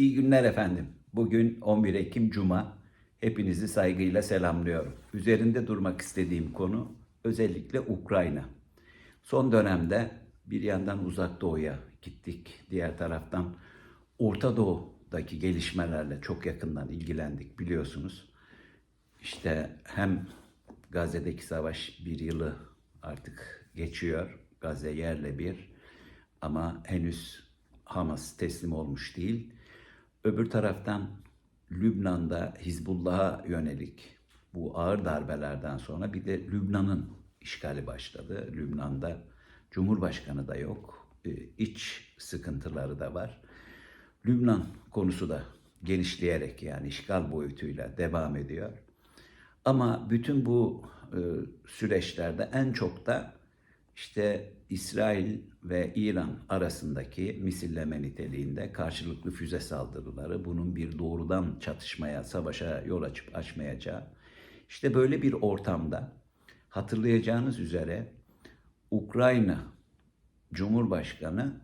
İyi günler efendim. Bugün 11 Ekim Cuma. Hepinizi saygıyla selamlıyorum. Üzerinde durmak istediğim konu özellikle Ukrayna. Son dönemde bir yandan uzak doğuya gittik. Diğer taraftan Orta Doğu'daki gelişmelerle çok yakından ilgilendik biliyorsunuz. İşte hem Gazze'deki savaş bir yılı artık geçiyor. Gazze yerle bir ama henüz Hamas teslim olmuş değil. Öbür taraftan Lübnan'da Hizbullah'a yönelik bu ağır darbelerden sonra bir de Lübnan'ın işgali başladı. Lübnan'da Cumhurbaşkanı da yok. e, iç sıkıntıları da var. Lübnan konusu da genişleyerek yani işgal boyutuyla devam ediyor. Ama bütün bu e, süreçlerde en çok da işte İsrail ve İran arasındaki misilleme niteliğinde karşılıklı füze saldırıları bunun bir doğrudan çatışmaya, savaşa yol açıp açmayacağı. İşte böyle bir ortamda hatırlayacağınız üzere Ukrayna Cumhurbaşkanı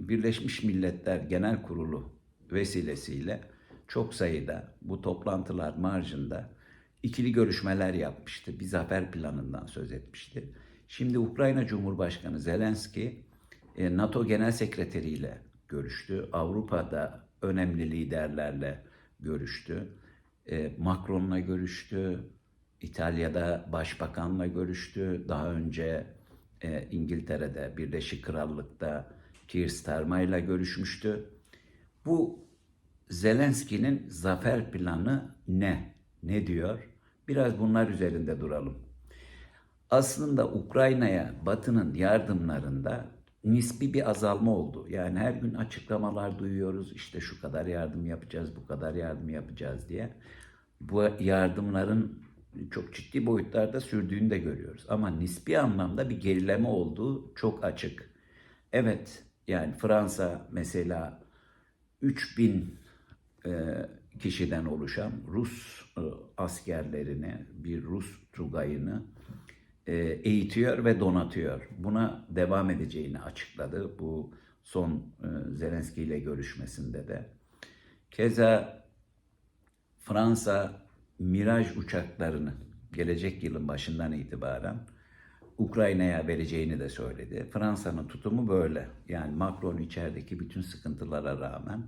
Birleşmiş Milletler Genel Kurulu vesilesiyle çok sayıda bu toplantılar marjında ikili görüşmeler yapmıştı. Bir zafer planından söz etmişti. Şimdi Ukrayna Cumhurbaşkanı Zelenski e, NATO Genel Sekreteri ile görüştü. Avrupa'da önemli liderlerle görüştü. E, Macron'la görüştü. İtalya'da Başbakan'la görüştü. Daha önce e, İngiltere'de, Birleşik Krallık'ta Keir Starmer'la görüşmüştü. Bu Zelenski'nin zafer planı ne? Ne diyor? Biraz bunlar üzerinde duralım. Aslında Ukrayna'ya Batı'nın yardımlarında nispi bir azalma oldu. Yani her gün açıklamalar duyuyoruz. İşte şu kadar yardım yapacağız, bu kadar yardım yapacağız diye. Bu yardımların çok ciddi boyutlarda sürdüğünü de görüyoruz. Ama nispi anlamda bir gerileme olduğu çok açık. Evet, yani Fransa mesela 3000 e, kişiden oluşan Rus e, askerlerini, bir Rus Tugayını eğitiyor ve donatıyor. Buna devam edeceğini açıkladı bu son e, Zelenski ile görüşmesinde de. Keza Fransa Miraj uçaklarını gelecek yılın başından itibaren Ukrayna'ya vereceğini de söyledi. Fransa'nın tutumu böyle. Yani Macron içerideki bütün sıkıntılara rağmen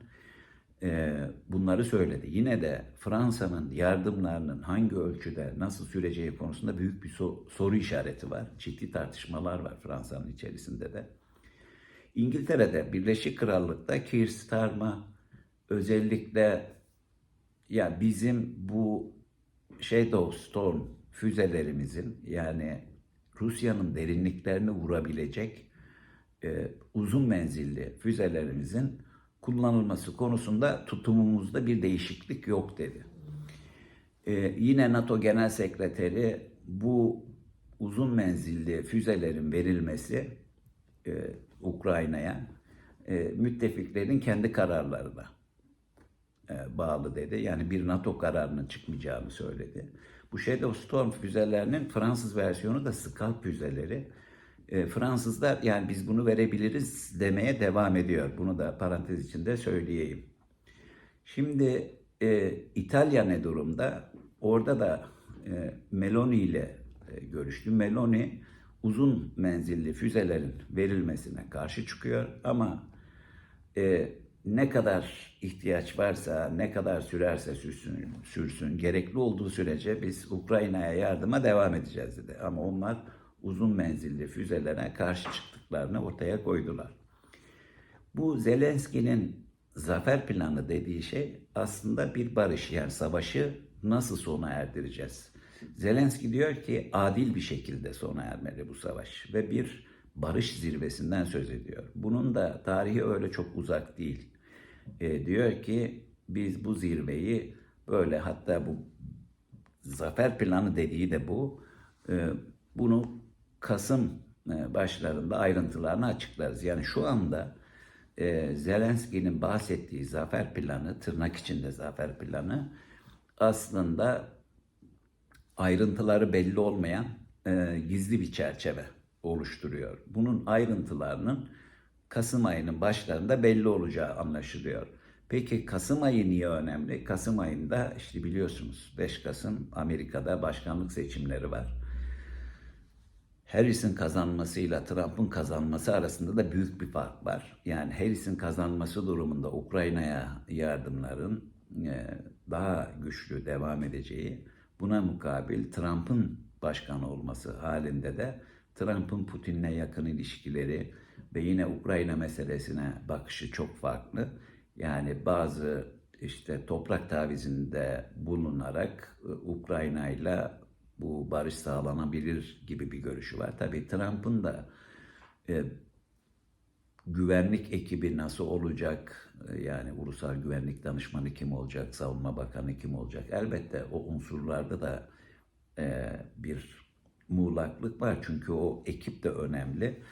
e, bunları söyledi. Yine de Fransa'nın yardımlarının hangi ölçüde nasıl süreceği konusunda büyük bir so- soru işareti var. Ciddi tartışmalar var Fransa'nın içerisinde de. İngiltere'de, Birleşik Krallık'ta Keir Starmer özellikle ya bizim bu Shadow Storm füzelerimizin yani Rusya'nın derinliklerini vurabilecek e, uzun menzilli füzelerimizin kullanılması konusunda tutumumuzda bir değişiklik yok dedi. E, yine NATO Genel Sekreteri bu uzun menzilli füzelerin verilmesi e, Ukrayna'ya e, müttefiklerin kendi kararlarına e, bağlı dedi. Yani bir NATO kararının çıkmayacağını söyledi. Bu Shadow Storm füzelerinin Fransız versiyonu da Scalp füzeleri. E, Fransızlar yani biz bunu verebiliriz demeye devam ediyor. Bunu da parantez içinde söyleyeyim. Şimdi e, İtalya ne durumda? Orada da e, Meloni ile e, görüştü. Meloni uzun menzilli füzelerin verilmesine karşı çıkıyor ama e, ne kadar ihtiyaç varsa, ne kadar sürerse sürsün, sürsün, gerekli olduğu sürece biz Ukrayna'ya yardıma devam edeceğiz dedi. Ama onlar uzun menzilli füzelere karşı çıktıklarını ortaya koydular. Bu Zelenski'nin zafer planı dediği şey aslında bir barış yani savaşı nasıl sona erdireceğiz? Zelenski diyor ki adil bir şekilde sona ermeli bu savaş ve bir barış zirvesinden söz ediyor. Bunun da tarihi öyle çok uzak değil. E, diyor ki biz bu zirveyi böyle hatta bu zafer planı dediği de bu. E, bunu Kasım e, başlarında ayrıntılarını açıklarız. Yani şu anda e, Zelenski'nin bahsettiği zafer planı, tırnak içinde zafer planı aslında ayrıntıları belli olmayan e, gizli bir çerçeve oluşturuyor. Bunun ayrıntılarının Kasım ayının başlarında belli olacağı anlaşılıyor. Peki Kasım ayı niye önemli? Kasım ayında işte biliyorsunuz 5 Kasım Amerika'da başkanlık seçimleri var. Harris'in kazanmasıyla Trump'ın kazanması arasında da büyük bir fark var. Yani Harris'in kazanması durumunda Ukrayna'ya yardımların e, daha güçlü devam edeceği, buna mukabil Trump'ın başkan olması halinde de Trump'ın Putin'le yakın ilişkileri ve yine Ukrayna meselesine bakışı çok farklı. Yani bazı işte toprak tavizinde bulunarak e, Ukrayna ile bu barış sağlanabilir gibi bir görüşü var. Tabii Trump'ın da e, güvenlik ekibi nasıl olacak? E, Yani ulusal güvenlik danışmanı kim olacak? Savunma bakanı kim olacak? Elbette o unsurlarda da e, bir muğlaklık var. Çünkü o ekip de önemli.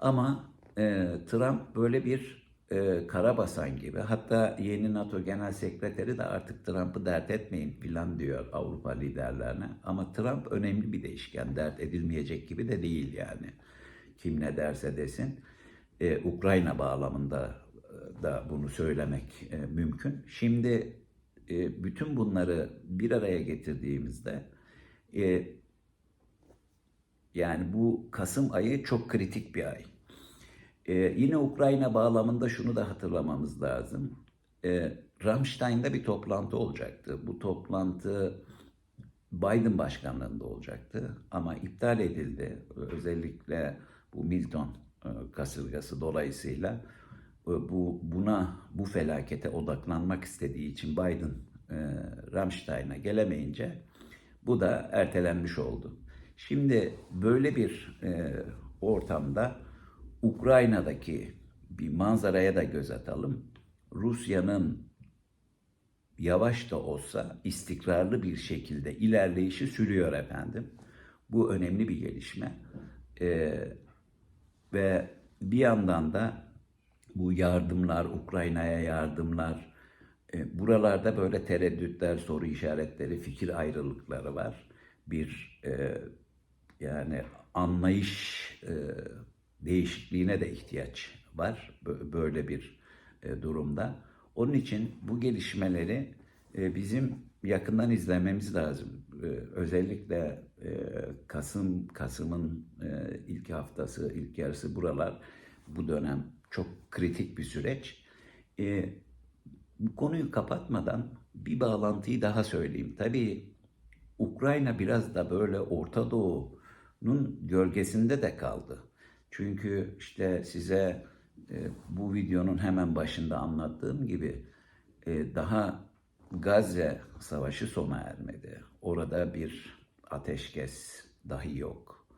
Ama e, Trump böyle bir e, karabasan gibi. Hatta yeni NATO Genel Sekreteri de artık Trump'ı dert etmeyin filan diyor Avrupa liderlerine. Ama Trump önemli bir değişken. Dert edilmeyecek gibi de değil yani. Kim ne derse desin. E, Ukrayna bağlamında e, da bunu söylemek e, mümkün. Şimdi e, bütün bunları bir araya getirdiğimizde e, yani bu Kasım ayı çok kritik bir ay. Ee, yine Ukrayna bağlamında şunu da hatırlamamız lazım. Ee, Ramstein'da bir toplantı olacaktı. Bu toplantı Biden başkanlığında olacaktı ama iptal edildi. Özellikle bu Milton e, kasırgası dolayısıyla e, bu buna bu felakete odaklanmak istediği için Biden e, Ramstein'a gelemeyince bu da ertelenmiş oldu. Şimdi böyle bir e, ortamda Ukrayna'daki bir manzaraya da göz atalım. Rusya'nın yavaş da olsa istikrarlı bir şekilde ilerleyişi sürüyor efendim. Bu önemli bir gelişme. Ee, ve bir yandan da bu yardımlar, Ukrayna'ya yardımlar, e, buralarda böyle tereddütler, soru işaretleri, fikir ayrılıkları var. Bir e, yani anlayış e, değişikliğine de ihtiyaç var bö- böyle bir e, durumda. Onun için bu gelişmeleri e, bizim yakından izlememiz lazım. E, özellikle Kasım Kasım'ın ilk haftası, ilk yarısı buralar bu dönem çok kritik bir süreç. Bu konuyu kapatmadan bir bağlantıyı daha söyleyeyim. Tabii Ukrayna biraz da böyle Orta Doğu'nun gölgesinde de kaldı. Çünkü işte size e, bu videonun hemen başında anlattığım gibi e, daha Gazze savaşı sona ermedi. Orada bir ateşkes dahi yok.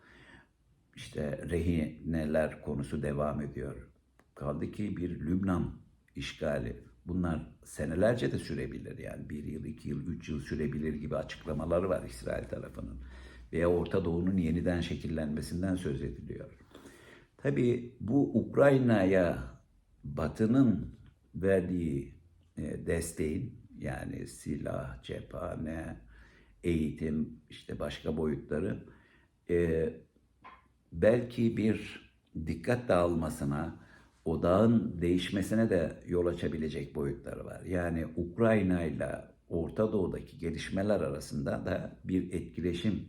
İşte rehineler konusu devam ediyor. Kaldı ki bir Lübnan işgali. Bunlar senelerce de sürebilir yani bir yıl, iki yıl, üç yıl sürebilir gibi açıklamaları var İsrail tarafının. Veya Orta Doğu'nun yeniden şekillenmesinden söz ediliyor. Tabii bu Ukrayna'ya Batı'nın verdiği e, desteğin yani silah, cephane, eğitim, işte başka boyutları e, belki bir dikkat dağılmasına, odağın değişmesine de yol açabilecek boyutları var. Yani Ukrayna ile Orta Doğu'daki gelişmeler arasında da bir etkileşim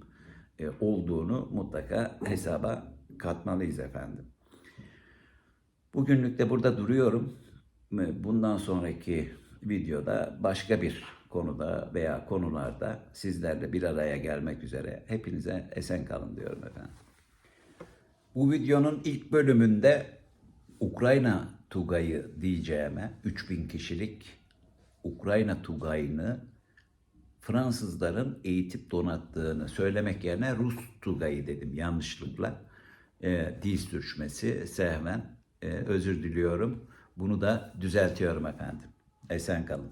e, olduğunu mutlaka hesaba katmalıyız efendim. Bugünlük de burada duruyorum. Bundan sonraki videoda başka bir konuda veya konularda sizlerle bir araya gelmek üzere hepinize esen kalın diyorum efendim. Bu videonun ilk bölümünde Ukrayna Tugay'ı diyeceğime 3000 kişilik Ukrayna Tugay'ını Fransızların eğitip donattığını söylemek yerine Rus Tugay'ı dedim yanlışlıkla. E, dil sürçmesi sehven. E, özür diliyorum. Bunu da düzeltiyorum efendim. Esen kalın.